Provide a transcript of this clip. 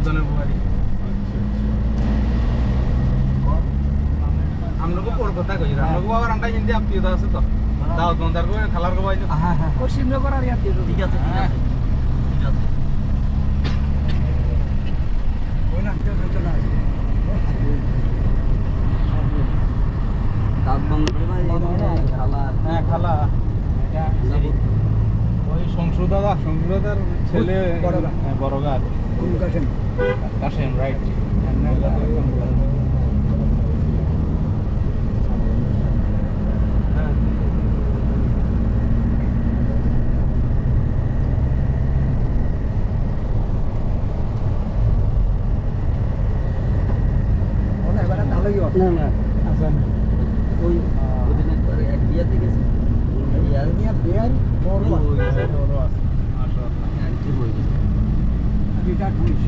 দুজনের বুহারি আমলোকে কলকাতা কই আমলোকে আবার আন্ডা হিন্দি আত্মীয়তা আছে তো। দাও তোমাদের করে খালার কো বাইতো হ্যাঁ হ্যাঁ। আর ইয়াতে ঠিক আছে ঠিক আছে। ঠিক আছে। ওই না চলে চলে আসে দাঁত বন্ধ করে ভাই খালা হ্যাঁ খালা। সংসু দাদা সংসু দাদার ছেলে বড় হ্যাঁ, গাছ কোন কাশেম। রাইট ওনা এবারে ভালোই হবে না না আছেন ওই Ernia bean noroaz. Noroaz. Așa. Ai ce voi. Adică atunci.